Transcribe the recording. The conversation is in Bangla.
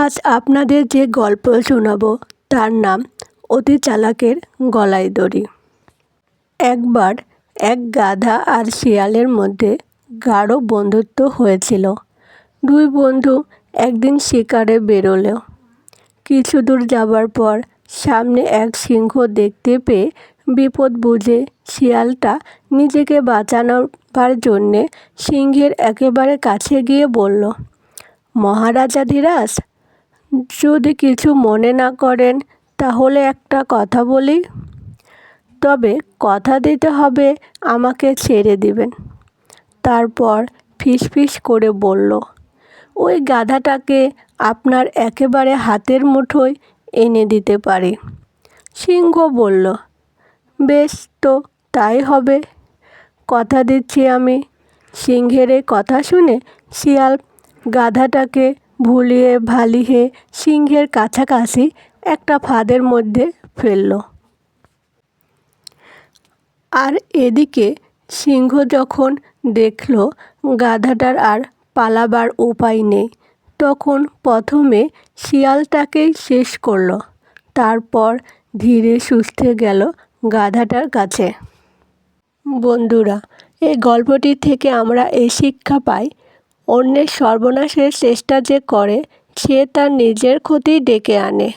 আজ আপনাদের যে গল্প শোনাব, তার নাম অতি চালাকের গলায় দড়ি। একবার এক গাধা আর শিয়ালের মধ্যে গাঢ় বন্ধুত্ব হয়েছিল। দুই বন্ধু একদিন শিকারে বেরোলো। কিছু দূর যাবার পর সামনে এক সিংহ দেখতে পেয়ে বিপদ বুঝে শিয়ালটা নিজেকে বাঁচানোর জন্যে সিংহের একেবারে কাছে গিয়ে বলল, মহারাজা ধীরাজ যদি কিছু মনে না করেন, তাহলে একটা কথা বলি। তবে কথা দিতে হবে, আমাকে ছেড়ে দিবেন। তারপর ফিসফিস করে বলল, ওই গাধাটাকে আপনার একেবারে হাতের মুঠোয় এনে দিতে পারি। সিংহ বলল, বেশ তো, তাই হবে। কথা দিচ্ছি আমি। সিংহের এই কথা শুনে শিয়াল গাধাটাকে ভুলিয়ে ভালিয়ে সিংহের কাছাকাছি একটা ফাঁদের মধ্যে ফেলল। আর এদিকে সিংহ যখন দেখল গাধাটার আর পালাবার উপায় নেই, তখন প্রথমে শিয়ালটাকেই শেষ করল, তারপর ধীরে সুস্থে গেল গাধাটার কাছে। বন্ধুরা, এই গল্পটি থেকে আমরা এই শিক্ষা পাই অন্যের সর্বনাশের চেষ্টা যে করে সে তার নিজের ক্ষতিই ডেকে আনে।